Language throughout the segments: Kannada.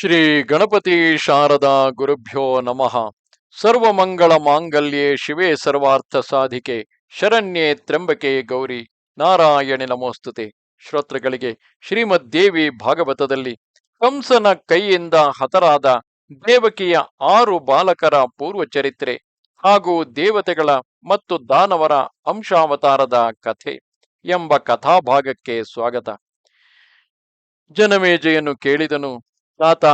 ಶ್ರೀ ಗಣಪತಿ ಶಾರದಾ ಗುರುಭ್ಯೋ ನಮಃ. ಸರ್ವಮಂಗಳ ಮಾಂಗಲ್ಯೇ ಶಿವೇ ಸರ್ವಾರ್ಥ ಸಾಧಿಕೆ, ಶರಣ್ಯೆ ತ್ರ್ಯಂಬಕೆ ಗೌರಿ, ನಾರಾಯಣಿ ನಮೋಸ್ತುತೆ. ಶ್ರೋತೃಗಳಿಗೆ ಶ್ರೀಮದ್ ದೇವಿ ಭಾಗವತದಲ್ಲಿ ಕಂಸನ ಕೈಯಿಂದ ಹತರಾದ ದೇವಕಿಯ ಆರು ಬಾಲಕರ ಪೂರ್ವ ಚರಿತ್ರೆ ಹಾಗೂ ದೇವತೆಗಳ ಮತ್ತು ದಾನವರ ಅಂಶಾವತಾರದ ಕಥೆ ಎಂಬ ಕಥಾಭಾಗಕ್ಕೆ ಸ್ವಾಗತ. ಜನಮೇಜೆಯನ್ನು ಕೇಳಿದನು ತಾತ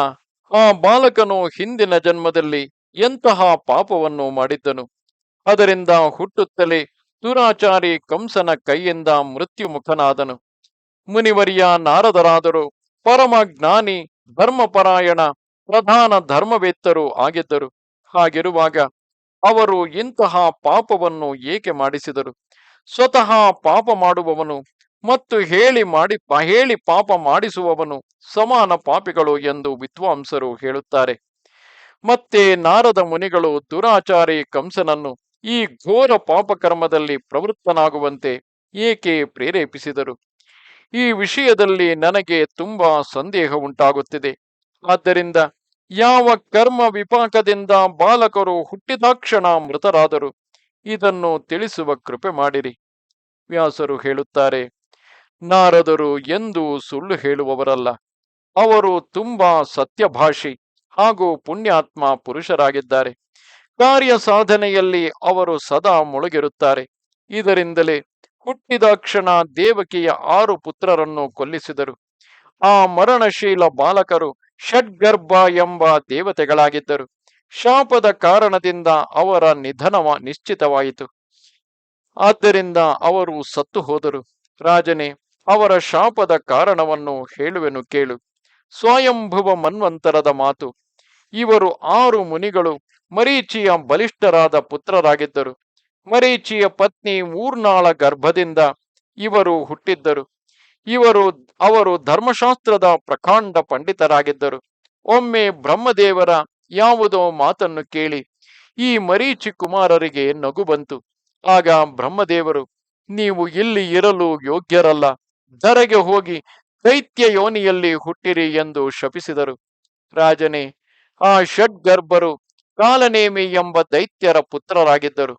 ಆ ಬಾಲಕನು ಹಿಂದಿನ ಜನ್ಮದಲ್ಲಿ ಎಂತಹ ಪಾಪವನ್ನು ಮಾಡಿದ್ದನು. ಅದರಿಂದ ಹುಟ್ಟುತ್ತಲೇ ದುರಾಚಾರಿ ಕಂಸನ ಕೈಯಿಂದ ಮೃತ್ಯುಮುಖನಾದನು. ಮುನಿವರಿಯ ನಾರದರಾದರು ಪರಮ ಜ್ಞಾನಿ ಧರ್ಮಪರಾಯಣ, ಪ್ರಧಾನ ಧರ್ಮವೇತ್ತರು ಆಗಿದ್ದರು. ಹಾಗಿರುವಾಗ ಅವರು ಇಂತಹ ಪಾಪವನ್ನು ಏಕೆ ಮಾಡಿಸಿದರು? ಸ್ವತಃ ಪಾಪ ಮಾಡುವವನು ಮತ್ತು ಹೇಳಿ ಮಾಡಿ ಹೇಳಿ ಪಾಪ ಮಾಡಿಸುವವನು ಸಮಾನ ಪಾಪಿಗಳು ಎಂದು ವಿದ್ವಾಂಸರು ಹೇಳುತ್ತಾರೆ. ಮತ್ತೆ ನಾರದ ಮುನಿಗಳು ದುರಾಚಾರಿ ಕಂಸನನ್ನು ಈ ಘೋರ ಪಾಪಕರ್ಮದಲ್ಲಿ ಪ್ರವೃತ್ತನಾಗುವಂತೆ ಏಕೆ ಪ್ರೇರೇಪಿಸಿದರು? ಈ ವಿಷಯದಲ್ಲಿ ನನಗೆ ತುಂಬಾ ಸಂದೇಹ ಉಂಟಾಗುತ್ತಿದೆ. ಆದ್ದರಿಂದ ಯಾವ ಕರ್ಮ ವಿಪಾಕದಿಂದ ಬಾಲಕರು ಹುಟ್ಟಿದಾಕ್ಷಣ ಮೃತರಾದರು, ಇದನ್ನು ತಿಳಿಸುವ ಕೃಪೆ ಮಾಡಿರಿ. ವ್ಯಾಸರು ಹೇಳುತ್ತಾರೆ ನಾರದರು ಎಂದು ಸುಳ್ಳು ಹೇಳುವವರಲ್ಲ. ಅವರು ತುಂಬಾ ಸತ್ಯಭಾಷಿ ಹಾಗೂ ಪುಣ್ಯಾತ್ಮ ಪುರುಷರಾಗಿದ್ದಾರೆ. ಕಾರ್ಯ ಸಾಧನೆಯಲ್ಲಿ ಅವರು ಸದಾ ಮುಳುಗಿರುತ್ತಾರೆ. ಇದರಿಂದಲೇ ಹುಟ್ಟಿದ ಕ್ಷಣ ದೇವಕಿಯ ಆರು ಪುತ್ರರನ್ನು ಕೊಲ್ಲಿಸಿದರು. ಆ ಮರಣಶೀಲ ಬಾಲಕರು ಷಡ್ಗರ್ಭ ಎಂಬ ದೇವತೆಗಳಾಗಿದ್ದರು. ಶಾಪದ ಕಾರಣದಿಂದ ಅವರ ನಿಧನವ ನಿಶ್ಚಿತವಾಯಿತು. ಆದ್ದರಿಂದ ಅವರು ಸತ್ತು ಹೋದರು. ರಾಜನೇ ಅವರ ಶಾಪದ ಕಾರಣವನ್ನು ಹೇಳುವೆನು ಕೇಳು. ಸ್ವಯಂಭುವ ಮನ್ವಂತರದ ಮಾತು. ಇವರು ಆರು ಮುನಿಗಳು, ಮರೀಚಿಯ ಬಲಿಷ್ಠರಾದ ಪುತ್ರರಾಗಿದ್ದರು. ಮರೀಚಿಯ ಪತ್ನಿ ಮೂರ್ನಾಳ ಗರ್ಭದಿಂದ ಇವರು ಹುಟ್ಟಿದ್ದರು. ಇವರು, ಅವರು ಧರ್ಮಶಾಸ್ತ್ರದ ಪ್ರಕಾಂಡ ಪಂಡಿತರಾಗಿದ್ದರು. ಒಮ್ಮೆ ಬ್ರಹ್ಮದೇವರ ಯಾವುದೋ ಮಾತನ್ನು ಕೇಳಿ, ಈ ಮರೀಚಿ ಕುಮಾರರಿಗೆ ನಗು ಬಂತು. ಆಗ ಬ್ರಹ್ಮದೇವರು, ನೀವು ಇಲ್ಲಿ ಇರಲು ಯೋಗ್ಯರಲ್ಲ. ಧರೆಗೆ ಹೋಗಿ ದೈತ್ಯ ಯೋನಿಯಲ್ಲಿ ಹುಟ್ಟಿರಿ ಎಂದು ಶಪಿಸಿದರು. ರಾಜನೇ, ಆ ಷಡ್ಗರ್ಭರು ಕಾಲನೇಮಿ ಎಂಬ ದೈತ್ಯರ ಪುತ್ರರಾಗಿದ್ದರು.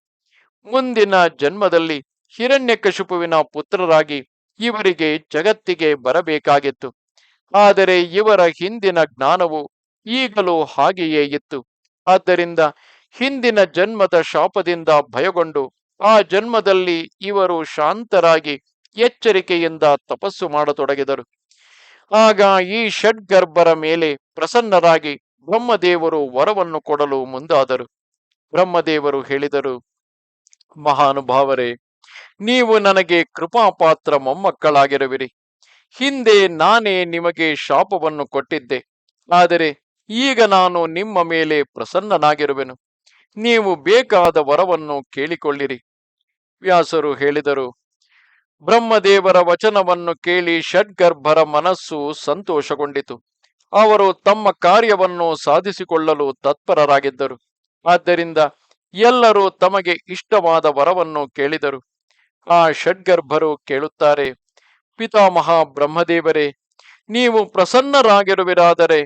ಮುಂದಿನ ಜನ್ಮದಲ್ಲಿ ಹಿರಣ್ಯಕಶಿಪುವಿನ ಪುತ್ರರಾಗಿ ಇವರಿಗೆ ಜಗತ್ತಿಗೆ ಬರಬೇಕಾಗಿತ್ತು. ಆದರೆ ಇವರ ಹಿಂದಿನ ಜ್ಞಾನವು ಈಗಲೂ ಹಾಗೆಯೇ ಇತ್ತು. ಆದ್ದರಿಂದ ಹಿಂದಿನ ಜನ್ಮದ ಶಾಪದಿಂದ ಭಯಗೊಂಡು ಆ ಜನ್ಮದಲ್ಲಿ ಇವರು ಶಾಂತರಾಗಿ ಎಚ್ಚರಿಕೆಯಿಂದ ತಪಸ್ಸು ಮಾಡತೊಡಗಿದರು. ಆಗ ಈ ಷಡ್ಗರ್ಭರ ಮೇಲೆ ಪ್ರಸನ್ನರಾಗಿ ಬ್ರಹ್ಮದೇವರು ವರವನ್ನು ಕೊಡಲು ಮುಂದಾದರು. ಬ್ರಹ್ಮದೇವರು ಹೇಳಿದರು, ಮಹಾನುಭಾವರೇ, ನೀವು ನನಗೆ ಕೃಪಾಪಾತ್ರ ಮೊಮ್ಮಕ್ಕಳಾಗಿರುವಿರಿ. ಹಿಂದೆ ನಾನೇ ನಿಮಗೆ ಶಾಪವನ್ನು ಕೊಟ್ಟಿದ್ದೆ. ಆದರೆ ಈಗ ನಾನು ನಿಮ್ಮ ಮೇಲೆ ಪ್ರಸನ್ನನಾಗಿರುವೆನು. ನೀವು ಬೇಕಾದ ವರವನ್ನು ಕೇಳಿಕೊಳ್ಳಿರಿ. ವ್ಯಾಸರು ಹೇಳಿದರು ಬ್ರಹ್ಮದೇವರ ವಚನವನ್ನು ಕೇಳಿ ಷಡ್ಗರ್ಭರ ಮನಸ್ಸು ಸಂತೋಷಗೊಂಡಿತು. ಅವರು ತಮ್ಮ ಕಾರ್ಯವನ್ನು ಸಾಧಿಸಿಕೊಳ್ಳಲು ತತ್ಪರರಾಗಿದ್ದರು. ಆದ್ದರಿಂದ ಎಲ್ಲರೂ ತಮಗೆ ಇಷ್ಟವಾದ ವರವನ್ನು ಕೇಳಿದರು. ಆ ಷಡ್ಗರ್ಭರು ಕೇಳುತ್ತಾರೆ, ಪಿತಾಮಹ ಬ್ರಹ್ಮದೇವರೇ, ನೀವು ಪ್ರಸನ್ನರಾಗಿರುವಿರಾದರೆ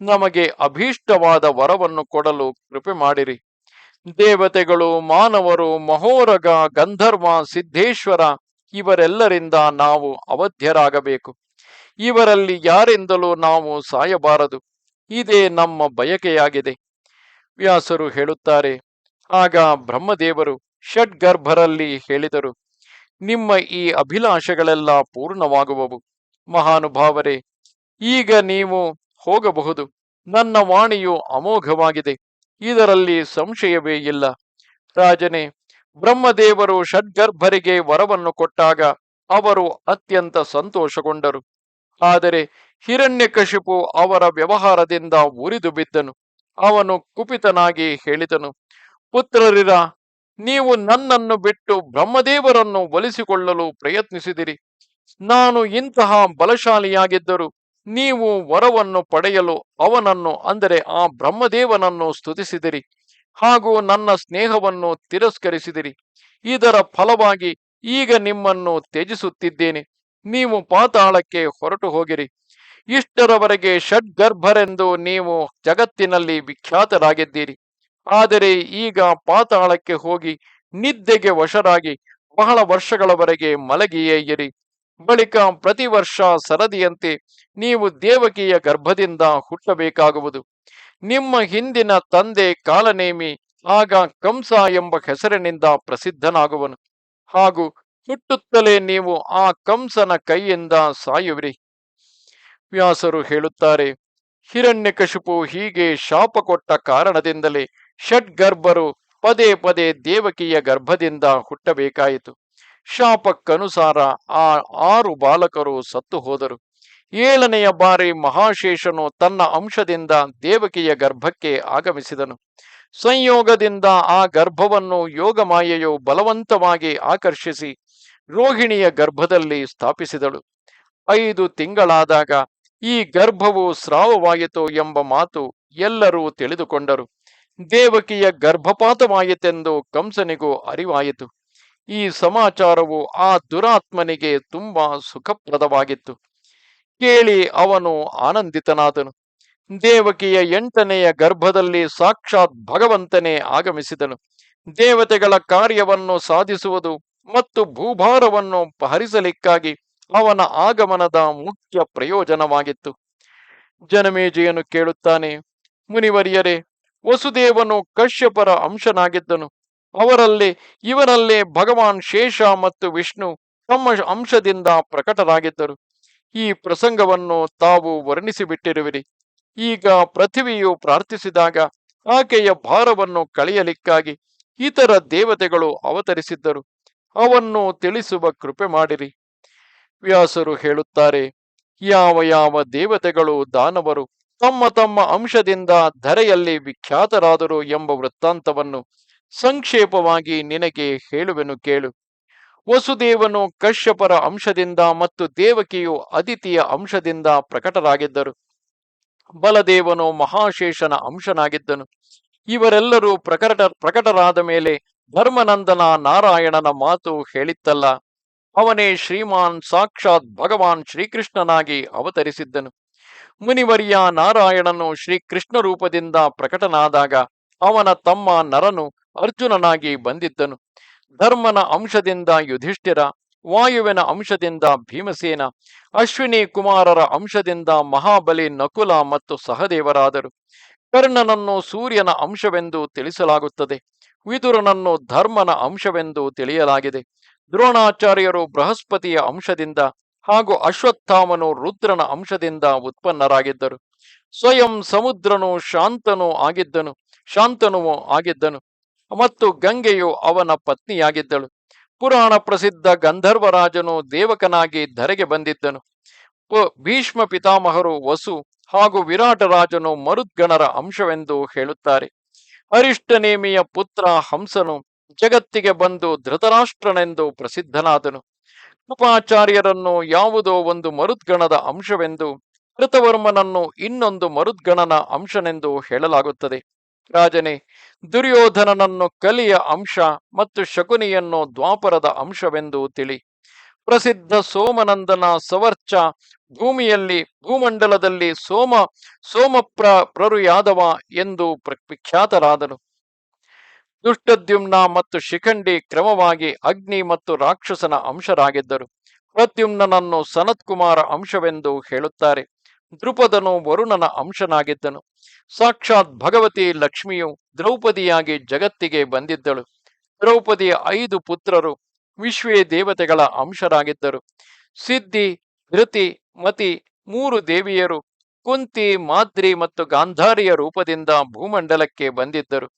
ನಮಗೆ ಅಭೀಷ್ಟವಾದ ವರವನ್ನು ಕೊಡಲು ಕೃಪೆ ಮಾಡಿರಿ. ದೇವತೆಗಳು, ಮಾನವರು, ಮಹೋರಗ, ಗಂಧರ್ವ ಸಿದ್ಧೇಶ್ವರ ಇವರೆಲ್ಲರಿಂದ ನಾವು ಅವಧ್ಯರಾಗಬೇಕು. ಇವರಲ್ಲಿ ಯಾರಿಂದಲೂ ನಾವು ಸಾಯಬಾರದು. ಇದೇ ನಮ್ಮ ಬಯಕೆಯಾಗಿದೆ. ವ್ಯಾಸರು ಹೇಳುತ್ತಾರೆ, ಆಗ ಬ್ರಹ್ಮದೇವರು ಷಡ್ಗರ್ಭರಲ್ಲಿ ಹೇಳಿದರು, ನಿಮ್ಮ ಈ ಅಭಿಲಾಷೆಗಳೆಲ್ಲ ಪೂರ್ಣವಾಗುವವು. ಮಹಾನುಭಾವರೇ, ಈಗ ನೀವು ಹೋಗಬಹುದು. ನನ್ನ ವಾಣಿಯು ಅಮೋಘವಾಗಿದೆ. ಇದರಲ್ಲಿ ಸಂಶಯವೇ ಇಲ್ಲ. ರಾಜನೇ ಬ್ರಹ್ಮದೇವರು ಷಡ್ಗರ್ಭರಿಗೆ ವರವನ್ನು ಕೊಟ್ಟಾಗ ಅವರು ಅತ್ಯಂತ ಸಂತೋಷಗೊಂಡರು. ಆದರೆ ಹಿರಣ್ಯಕಶಿಪು ಅವರ ವ್ಯವಹಾರದಿಂದ ಉರಿದು ಬಿದ್ದನು. ಅವನು ಕುಪಿತನಾಗಿ ಹೇಳಿದನು, ಪುತ್ರರಿರ, ನೀವು ನನ್ನನ್ನು ಬಿಟ್ಟು ಬ್ರಹ್ಮದೇವರನ್ನು ಒಲಿಸಿಕೊಳ್ಳಲು ಪ್ರಯತ್ನಿಸಿದಿರಿ. ನಾನು ಇಂತಹ ಬಲಶಾಲಿಯಾಗಿದ್ದರು ನೀವು ವರವನ್ನು ಪಡೆಯಲು ಅವನನ್ನು, ಅಂದರೆ ಆ ಬ್ರಹ್ಮದೇವನನ್ನು ಸ್ತುತಿಸಿದಿರಿ. ಹಾಗೂ ನನ್ನ ಸ್ನೇಹವನ್ನು ತಿರಸ್ಕರಿಸಿದಿರಿ. ಇದರ ಫಲವಾಗಿ ಈಗ ನಿಮ್ಮನ್ನು ತ್ಯಜಿಸುತ್ತಿದ್ದೇನೆ. ನೀವು ಪಾತಾಳಕ್ಕೆ ಹೊರಟು ಹೋಗಿರಿ. ಇಷ್ಟರವರೆಗೆ ಷಡ್ಗರ್ಭರೆಂದು ನೀವು ಜಗತ್ತಿನಲ್ಲಿ ವಿಖ್ಯಾತರಾಗಿದ್ದೀರಿ. ಆದರೆ ಈಗ ಪಾತಾಳಕ್ಕೆ ಹೋಗಿ ನಿದ್ದೆಗೆ ವಶರಾಗಿ ಬಹಳ ವರ್ಷಗಳವರೆಗೆ ಮಲಗಿಯೇ ಇರಿ. ಬಳಿಕ ಪ್ರತಿ ವರ್ಷ ಸರದಿಯಂತೆ ನೀವು ದೇವಕಿಯ ಗರ್ಭದಿಂದ ಹುಟ್ಟಬೇಕಾಗುವುದು. ನಿಮ್ಮ ಹಿಂದಿನ ತಂದೆ ಕಾಲನೇಮಿ, ಆಗ ಕಂಸ ಎಂಬ ಹೆಸರಿನಿಂದ ಪ್ರಸಿದ್ಧನಾಗುವನು. ಹಾಗೂ ಹುಟ್ಟುತ್ತಲೇ ನೀವು ಆ ಕಂಸನ ಕೈಯಿಂದ ಸಾಯುವಿರಿ. ವ್ಯಾಸರು ಹೇಳುತ್ತಾರೆ, ಹಿರಣ್ಯಕಶಿಪು ಹೀಗೆ ಶಾಪ ಕೊಟ್ಟ ಕಾರಣದಿಂದಲೇ ಷಡ್ಗರ್ಭರು ಪದೇ ಪದೇ ದೇವಕಿಯ ಗರ್ಭದಿಂದ ಹುಟ್ಟಬೇಕಾಯಿತು. ಶಾಪಕ್ಕನುಸಾರ ಆ ಆರು ಬಾಲಕರು ಸತ್ತು ಹೋದರು. ಏಳನೆಯ ಬಾರಿ ಮಹಾಶೇಷನು ತನ್ನ ಅಂಶದಿಂದ ದೇವಕಿಯ ಗರ್ಭಕ್ಕೆ ಆಗಮಿಸಿದನು. ಸಂಯೋಗದಿಂದ ಆ ಗರ್ಭವನ್ನು ಯೋಗಮಾಯೆಯು ಬಲವಂತವಾಗಿ ಆಕರ್ಷಿಸಿ ರೋಹಿಣಿಯ ಗರ್ಭದಲ್ಲಿ ಸ್ಥಾಪಿಸಿದಳು. ಐದು ತಿಂಗಳಾದಾಗ ಈ ಗರ್ಭವು ಸ್ರಾವವಾಯಿತು ಎಂಬ ಮಾತು ಎಲ್ಲರೂ ತಿಳಿದುಕೊಂಡರು. ದೇವಕಿಯ ಗರ್ಭಪಾತವಾಯಿತೆಂದು ಕಂಸನಿಗೂ ಅರಿವಾಯಿತು. ಈ ಸಮಾಚಾರವು ಆ ದುರಾತ್ಮನಿಗೆ ತುಂಬಾ ಸುಖಪ್ರದವಾಗಿತ್ತು. ಕೇಳಿ ಅವನು ಆನಂದಿತನಾದನು. ದೇವಕಿಯ ಎಂಟನೆಯ ಗರ್ಭದಲ್ಲಿ ಸಾಕ್ಷಾತ್ ಭಗವಂತನೇ ಆಗಮಿಸಿದನು. ದೇವತೆಗಳ ಕಾರ್ಯವನ್ನು ಸಾಧಿಸುವುದು ಮತ್ತು ಭೂಭಾರವನ್ನು ಹರಿಸಲಿಕ್ಕಾಗಿ ಅವನ ಆಗಮನದ ಮುಖ್ಯ ಪ್ರಯೋಜನವಾಗಿತ್ತು. ಜನಮೇಜಯನು ಕೇಳುತ್ತಾನೆ, ಮುನಿವರಿಯರೇ, ವಸುದೇವನು ಕಶ್ಯಪರ ಅಂಶನಾಗಿದ್ದನು. ಅವರಲ್ಲಿ ಇವರಲ್ಲೇ ಭಗವಾನ್ ಶೇಷ ಮತ್ತು ವಿಷ್ಣು ತಮ್ಮ ಅಂಶದಿಂದ ಪ್ರಕಟರಾಗಿದ್ದರು. ಈ ಪ್ರಸಂಗವನ್ನು ತಾವು ವರ್ಣಿಸಿಬಿಟ್ಟಿರುವಿರಿ. ಈಗ ಪೃಥ್ವಿಯು ಪ್ರಾರ್ಥಿಸಿದಾಗ ಆಕೆಯ ಭಾರವನ್ನು ಕಳೆಯಲಿಕ್ಕಾಗಿ ಇತರ ದೇವತೆಗಳು ಅವತರಿಸಿದ್ದರು. ಅವನ್ನು ತಿಳಿಸುವ ಕೃಪೆ ಮಾಡಿರಿ. ವ್ಯಾಸರು ಹೇಳುತ್ತಾರೆ, ಯಾವ ಯಾವ ದೇವತೆಗಳು ದಾನವರು ತಮ್ಮ ತಮ್ಮ ಅಂಶದಿಂದ ಧರೆಯಲ್ಲಿ ವಿಖ್ಯಾತರಾದರು ಎಂಬ ವೃತ್ತಾಂತವನ್ನು ಸಂಕ್ಷೇಪವಾಗಿ ನಿನಗೆ ಹೇಳುವೆನು ಕೇಳು. ವಸುದೇವನು ಕಶ್ಯಪರ ಅಂಶದಿಂದ ಮತ್ತು ದೇವಕಿಯು ಅದಿತಿಯ ಅಂಶದಿಂದ ಪ್ರಕಟರಾಗಿದ್ದರು. ಬಲದೇವನು ಮಹಾಶೇಷನ ಅಂಶನಾಗಿದ್ದನು. ಇವರೆಲ್ಲರೂ ಪ್ರಕಟ ಪ್ರಕಟರಾದ ಮೇಲೆ ಧರ್ಮನಂದನ ನಾರಾಯಣನ ಮಾತು ಹೇಳಿತ್ತಲ್ಲ. ಅವನೇ ಶ್ರೀಮಾನ್ ಸಾಕ್ಷಾತ್ ಭಗವಾನ್ ಶ್ರೀಕೃಷ್ಣನಾಗಿ ಅವತರಿಸಿದ್ದನು. ಮುನಿವರಿಯ ನಾರಾಯಣನು ಶ್ರೀಕೃಷ್ಣ ರೂಪದಿಂದ ಪ್ರಕಟನಾದಾಗ ಅವನ ತಮ್ಮ ನರನು ಅರ್ಜುನನಾಗಿ ಬಂದಿದ್ದನು. ಧರ್ಮನ ಅಂಶದಿಂದ ಯುಧಿಷ್ಠಿರ, ವಾಯುವಿನ ಅಂಶದಿಂದ ಭೀಮಸೇನ, ಅಶ್ವಿನಿ ಕುಮಾರರ ಅಂಶದಿಂದ ಮಹಾಬಲಿ ನಕುಲ ಮತ್ತು ಸಹದೇವರಾದರು. ಕರ್ಣನನ್ನು ಸೂರ್ಯನ ಅಂಶವೆಂದು ತಿಳಿಸಲಾಗುತ್ತದೆ. ವಿದುರನನ್ನು ಧರ್ಮನ ಅಂಶವೆಂದು ತಿಳಿಯಲಾಗಿದೆ. ದ್ರೋಣಾಚಾರ್ಯರು ಬೃಹಸ್ಪತಿಯ ಅಂಶದಿಂದ ಹಾಗೂ ಅಶ್ವತ್ಥಾಮನು ರುದ್ರನ ಅಂಶದಿಂದ ಉತ್ಪನ್ನರಾಗಿದ್ದರು. ಸ್ವಯಂ ಸಮುದ್ರನು ಶಾಂತನು ಆಗಿದ್ದನು ಶಾಂತನು ಆಗಿದ್ದನು. ಮತ್ತು ಗಂಗೆಯು ಅವನ ಪತ್ನಿಯಾಗಿದ್ದಳು. ಪುರಾಣ ಪ್ರಸಿದ್ಧ ಗಂಧರ್ವರಾಜನು ದೇವಕನಾಗಿ ಧರೆಗೆ ಬಂದಿದ್ದನು. ಭೀಷ್ಮ ಪಿತಾಮಹರು ವಸು ಹಾಗೂ ವಿರಾಟರಾಜನು ಮರುದ್ಗಣರ ಅಂಶವೆಂದು ಹೇಳುತ್ತಾರೆ. ಅರಿಷ್ಟನೇಮಿಯ ಪುತ್ರ ಹಂಸನು ಜಗತ್ತಿಗೆ ಬಂದು ಧೃತರಾಷ್ಟ್ರನೆಂದು ಪ್ರಸಿದ್ಧನಾದನು. ಕೃಪಾಚಾರ್ಯರನ್ನು ಯಾವುದೋ ಒಂದು ಮರುದ್ಗಣದ ಅಂಶವೆಂದು, ಕೃತವರ್ಮನನ್ನು ಇನ್ನೊಂದು ಮರುದ್ಗಣನ ಅಂಶನೆಂದು ಹೇಳಲಾಗುತ್ತದೆ. ರಾಜನೇ ದುರ್ಯೋಧನನನ್ನು ಕಲಿಯ ಅಂಶ ಮತ್ತು ಶಕುನಿಯನ್ನು ದ್ವಾಪರದ ಅಂಶವೆಂದು ತಿಳಿ. ಪ್ರಸಿದ್ಧ ಸೋಮನಂದನ ಸವರ್ಚ ಭೂಮಿಯಲ್ಲಿ, ಭೂಮಂಡಲದಲ್ಲಿ ಸೋಮ, ಸೋಮಪ್ರ ಪ್ರರು ಯಾದವ ಎಂದು ಪ್ರ- ವಿಖ್ಯಾತರಾದನು ದುಷ್ಟದ್ಯುಮ್ನ ಮತ್ತು ಶಿಖಂಡಿ ಕ್ರಮವಾಗಿ ಅಗ್ನಿ ಮತ್ತು ರಾಕ್ಷಸನ ಅಂಶರಾಗಿದ್ದರು. ಪ್ರದ್ಯುಮ್ನನನ್ನು ಸನತ್ಕುಮಾರ ಅಂಶವೆಂದು ಹೇಳುತ್ತಾರೆ. ದೃಪದನು ವರುಣನ ಅಂಶನಾಗಿದ್ದನು. ಸಾಕ್ಷಾತ್ ಭಗವತಿ ಲಕ್ಷ್ಮಿಯು ದ್ರೌಪದಿಯಾಗಿ ಜಗತ್ತಿಗೆ ಬಂದಿದ್ದಳು. ದ್ರೌಪದಿಯ ಐದು ಪುತ್ರರು ವಿಶ್ವೇ ದೇವತೆಗಳ ಅಂಶರಾಗಿದ್ದರು. ಸಿದ್ಧಿ, ಧೃತಿ, ಮತಿ ಮೂರು ದೇವಿಯರು ಕುಂತಿ, ಮಾದ್ರಿ ಮತ್ತು ಗಾಂಧಾರಿಯ ರೂಪದಿಂದ ಭೂಮಂಡಲಕ್ಕೆ ಬಂದಿದ್ದರು.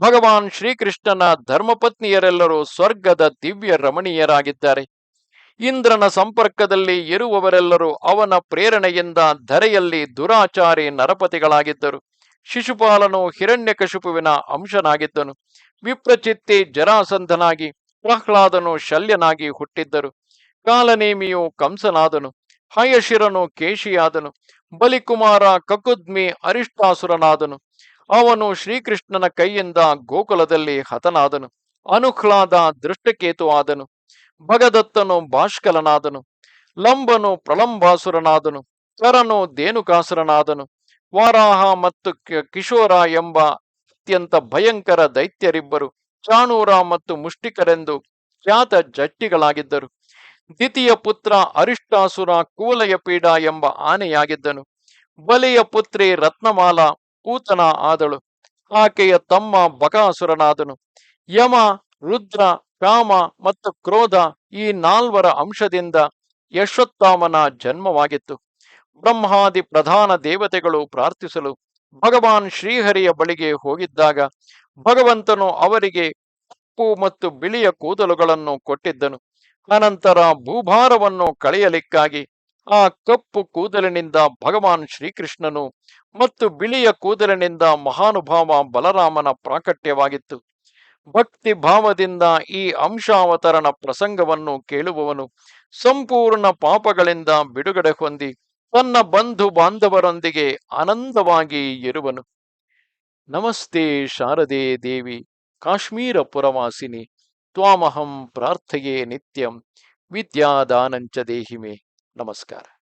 ಭಗವಾನ್ ಶ್ರೀಕೃಷ್ಣನ ಧರ್ಮಪತ್ನಿಯರೆಲ್ಲರೂ ಸ್ವರ್ಗದ ದಿವ್ಯ ರಮಣೀಯರಾಗಿದ್ದಾರೆ. ಇಂದ್ರನ ಸಂಪರ್ಕದಲ್ಲಿ ಇರುವವರೆಲ್ಲರೂ ಅವನ ಪ್ರೇರಣೆಯಿಂದ ಧರೆಯಲ್ಲಿ ದುರಾಚಾರಿ ನರಪತಿಗಳಾಗಿದ್ದರು. ಶಿಶುಪಾಲನು ಹಿರಣ್ಯಕಶುಪುವಿನ ಅಂಶನಾಗಿದ್ದನು. ವಿಪ್ರಚಿತ್ತಿ ಜರಾಸಂಧನಾಗಿ ಪ್ರಹ್ಲಾದನು ಶಲ್ಯನಾಗಿ ಹುಟ್ಟಿದ್ದರು. ಕಾಲನೇಮಿಯು ಕಂಸನಾದನು. ಹಯಶಿರನು ಕೇಶಿಯಾದನು. ಬಲಿಕುಮಾರ ಕಕುದ್ಮಿ ಅರಿಷ್ಟಾಸುರನಾದನು. ಅವನು ಶ್ರೀಕೃಷ್ಣನ ಕೈಯಿಂದ ಗೋಕುಲದಲ್ಲಿ ಹತನಾದನು. ಅನುಹ್ಲಾದ ದೃಷ್ಟಕೇತು ಆದನು. ಭಗದತ್ತನು ಭಾಷ್ಕಲನಾದನು, ಲಂಬನು ಪ್ರಲಂಬಾಸುರನಾದನು ಕರನು ದೇನುಕಾಸುರನಾದನು, ವಾರಾಹ ಮತ್ತು ಕಿಶೋರ ಎಂಬ ಅತ್ಯಂತ ಭಯಂಕರ ದೈತ್ಯರಿಬ್ಬರು, ಚಾಣೂರ ಮತ್ತು ಮುಷ್ಟಿಕರೆಂದು ಖ್ಯಾತ ಜಟ್ಟಿಗಳಾಗಿದ್ದರು. ದ್ವಿತೀಯ ಪುತ್ರ ಅರಿಷ್ಟಾಸುರ ಕೂಲಯಪೀಡ ಎಂಬ ಆನೆಯಾಗಿದ್ದನು. ಬಲಿಯ ಪುತ್ರಿ ರತ್ನಮಾಲ ಪೂತನ ಆದಳು. ಆಕೆಯ ತಮ್ಮ ಬಕಾಸುರನಾದನು. ಯಮ ರುದ್ರ ಕಾಮ ಮತ್ತು ಕ್ರೋಧ ಈ ನಾಲ್ವರ ಅಂಶದಿಂದ ಯಶೋತ್ತಾಮನ ಜನ್ಮವಾಗಿತ್ತು. ಬ್ರಹ್ಮಾದಿ ಪ್ರಧಾನ ದೇವತೆಗಳು ಪ್ರಾರ್ಥಿಸಲು ಭಗವಾನ್ ಶ್ರೀಹರಿಯ ಬಳಿಗೆ ಹೋಗಿದ್ದಾಗ ಭಗವಂತನು ಅವರಿಗೆ ಕಪ್ಪು ಮತ್ತು ಬಿಳಿಯ ಕೂದಲುಗಳನ್ನು ಕೊಟ್ಟಿದ್ದನು. ಅನಂತರ ಭೂಭಾರವನ್ನು ಕಳೆಯಲಿಕ್ಕಾಗಿ ಆ ಕಪ್ಪು ಕೂದಲಿನಿಂದ ಭಗವಾನ್ ಶ್ರೀಕೃಷ್ಣನು ಮತ್ತು ಬಿಳಿಯ ಕೂದಲಿನಿಂದ ಮಹಾನುಭಾವ ಬಲರಾಮನ ಪ್ರಾಕಟ್ಯವಾಗಿತ್ತು. ಭಕ್ತಿ ಭಾವದಿಂದ ಈ ಅಂಶಾವತರಣ ಪ್ರಸಂಗವನ್ನು ಕೇಳುವವನು ಸಂಪೂರ್ಣ ಪಾಪಗಳಿಂದ ಬಿಡುಗಡೆ ಹೊಂದಿ ತನ್ನ ಬಂಧು ಬಾಂಧವರೊಂದಿಗೆ ಆನಂದವಾಗಿ ಇರುವನು. ನಮಸ್ತೆ ಶಾರದೆ ದೇವಿ, ಕಾಶ್ಮೀರ ಪುರವಾಸಿನಿ, ತ್ವಾಮಹಂ ಪ್ರಾರ್ಥೆಯೇ ನಿತ್ಯಂ, ವಿದ್ಯಾದಾನಂಚ ದೇಹಿಮೆ. ನಮಸ್ಕಾರ.